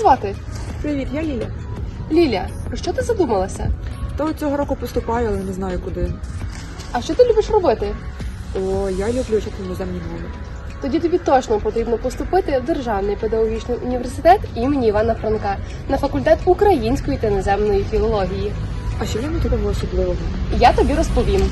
Звати? Привіт, я Ліля. Ліля, про що ти задумалася? То цього року поступаю, але не знаю куди. А що ти любиш робити? О, я люблю вчити іноземні мови. Тоді тобі точно потрібно поступити в Державний педагогічний університет імені Івана Франка на факультет української та іноземної філології. А що в ньому такого особливого? Я тобі розповім.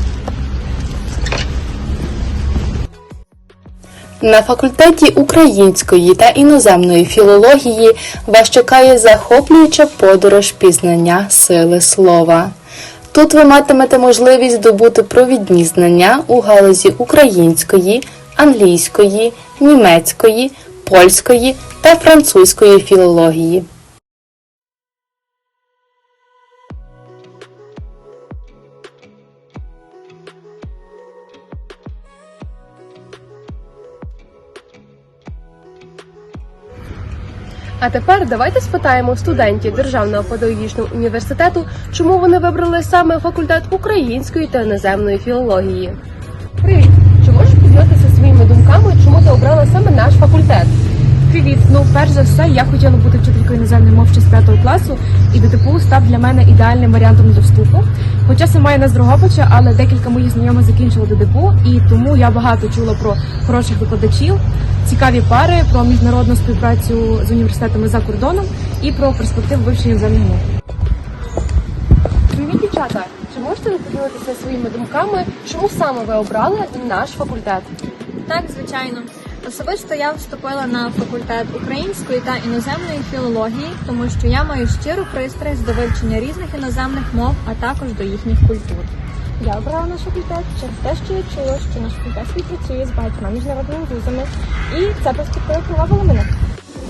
На факультеті української та іноземної філології вас чекає захоплююча подорож пізнання сили слова. Тут ви матимете можливість здобути провідні знання у галузі української, англійської, німецької, польської та французької філології. А тепер давайте спитаємо студентів Державного педагогічного університету, чому вони вибрали саме факультет української та іноземної філології. Привіт! Чи можеш поділитися своїми думками, чому ти обрала саме наш факультет? Привіт. Ну, перш за все, я хотіла бути вчителькою іноземної мови з 5 класу, і ДТПУ став для мене ідеальним варіантом для вступу. Хоча сама я не з Дрогобича, але декілька моїх знайомих закінчили ДТПУ, і тому я багато чула про хороших викладачів, цікаві пари, про міжнародну співпрацю з університетами за кордоном і про перспективу вивчення іноземних мов. Привіт, дівчата! Чи можете ви поділитися своїми думками, чому саме ви обрали наш факультет? Так, звичайно. Особисто я вступила на факультет української та іноземної філології, тому що я маю щиру пристрасть до вивчення різних іноземних мов, а також до їхніх культур. Я обрала наш факультет через те, що я чула, що наш факультет співпрацює з багатьма міжнародними вузами, і ця перспектива привабила мене.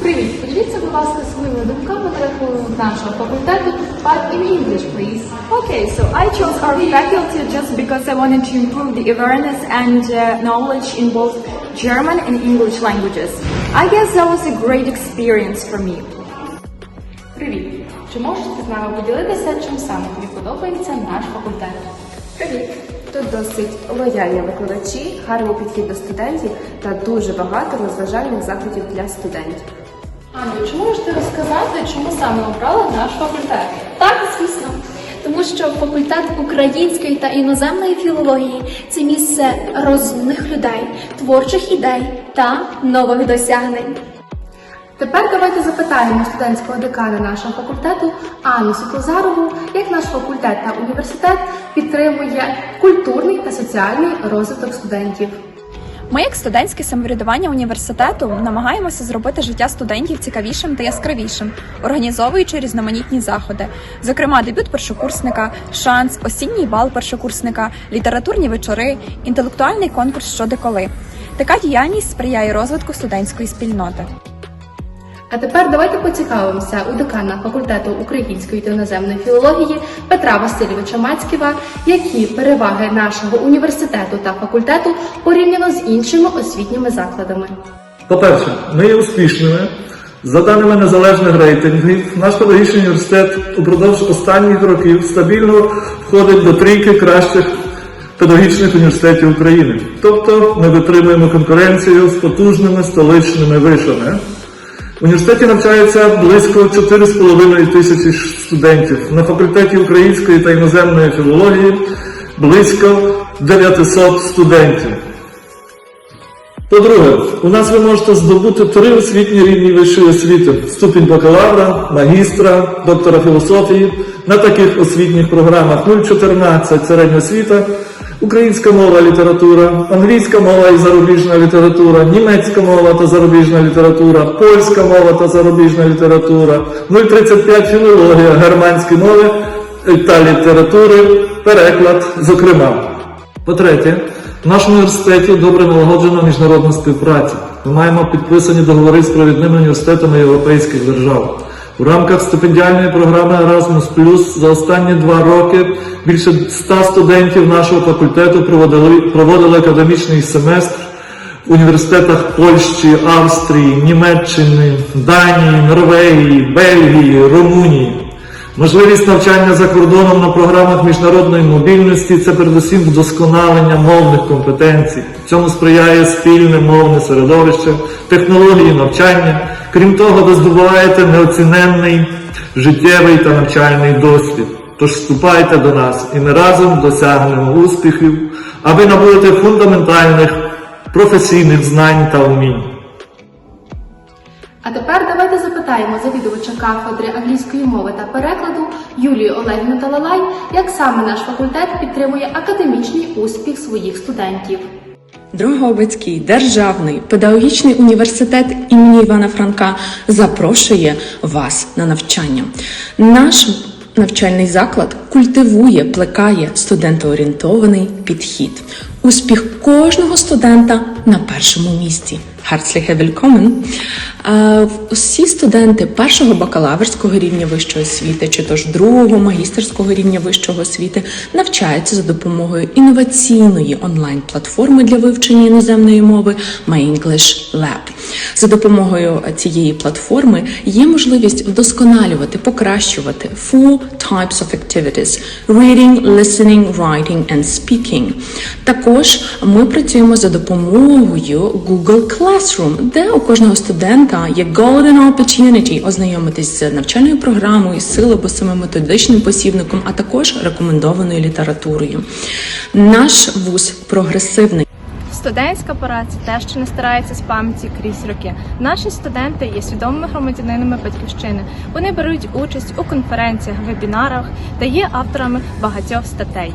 Привіт! Поділіться, будь ласка, своїми думками на рахунок нашого факультету, but in English, please. Okay, so I chose our faculty just because I wanted to improve the awareness and uh, knowledge in both German and English languages. I guess that was a great experience for me. Привіт! Чи можете з нами поділитися, чим саме тобі подобається наш факультет? Привіт! Тут досить лояльні викладачі, гарний підхід до студентів та дуже багато розважальних заходів для студентів. Аню, чи можете розказати, чому саме обрали наш факультет? Так, звісно. Тому що факультет української та іноземної філології це місце розумних людей, творчих ідей та нових досягнень. Тепер давайте запитаємо студентського декана нашого факультету Анну Світлозарову, як наш факультет та університет підтримує культурний та соціальний розвиток студентів. Ми, як студентське самоврядування університету, намагаємося зробити життя студентів цікавішим та яскравішим, організовуючи різноманітні заходи, зокрема, дебют першокурсника, шанс, осінній бал першокурсника, літературні вечори, інтелектуальний конкурс «Що коли». Така діяльність сприяє розвитку студентської спільноти. А тепер давайте поцікавимося у декана факультету української та іноземної філології Петра Васильовича Мацьківа, які переваги нашого університету та факультету порівняно з іншими освітніми закладами. По-перше, ми є успішними. За даними незалежних рейтингів, наш педагогічний університет упродовж останніх років стабільно входить до трійки кращих педагогічних університетів України. Тобто ми витримуємо конкуренцію з потужними столичними вишами. В університеті навчається близько 4,5 тисячі студентів. На факультеті української та іноземної філології близько 900 студентів. По-друге, у нас ви можете здобути три освітні рівні вищої освіти: ступінь бакалавра, магістра, доктора філософії на таких освітніх програмах 014 середня освіта, українська мова, література, англійська мова і зарубіжна література, німецька мова та зарубіжна література, польська мова та зарубіжна література, 035 філологія, германські мови та літератури, переклад, зокрема. По-третє, в нашому університеті добре налагоджена міжнародна співпраця. Ми маємо підписані договори з провідними університетами європейських держав. У рамках стипендіальної програми Erasmus за останні два роки більше 100 студентів нашого факультету проводили, проводили академічний семестр в університетах Польщі, Австрії, Німеччини, Данії, Норвегії, Бельгії, Румунії. Можливість навчання за кордоном на програмах міжнародної мобільності це передусім вдосконалення мовних компетенцій. Цьому сприяє спільне мовне середовище, технології навчання. Крім того, ви здобуваєте неоціненний життєвий та навчальний досвід. Тож вступайте до нас і ми разом досягнемо успіхів, а ви набудете фундаментальних професійних знань та умінь. А тепер давайте запитаємо завідувача кафедри англійської мови та перекладу Юлію Олегівну Талалай, як саме наш факультет підтримує академічний успіх своїх студентів. Дрогобицький державний педагогічний університет імені Івана Франка запрошує вас на навчання. Наш навчальний заклад культивує, плекає студентоорієнтований підхід. Успіх кожного студента на першому місці. Herzliche willkommen! Усі студенти першого бакалаврського рівня вищої освіти чи то ж другого магістерського рівня вищої освіти навчаються за допомогою інноваційної онлайн-платформи для вивчення іноземної мови My English Lab. За допомогою цієї платформи є можливість вдосконалювати, покращувати full types of activities – reading, listening, writing and speaking. Також ми працюємо за допомогою Google Classroom, де у кожного студента є golden opportunity ознайомитись з навчальною програмою, силабусами, методичним посібником, а також рекомендованою літературою. Наш вуз прогресивний. Студентська пора це те, що не старається з пам'яті крізь роки. Наші студенти є свідомими громадянинами батьківщини. Вони беруть участь у конференціях, вебінарах та є авторами багатьох статей.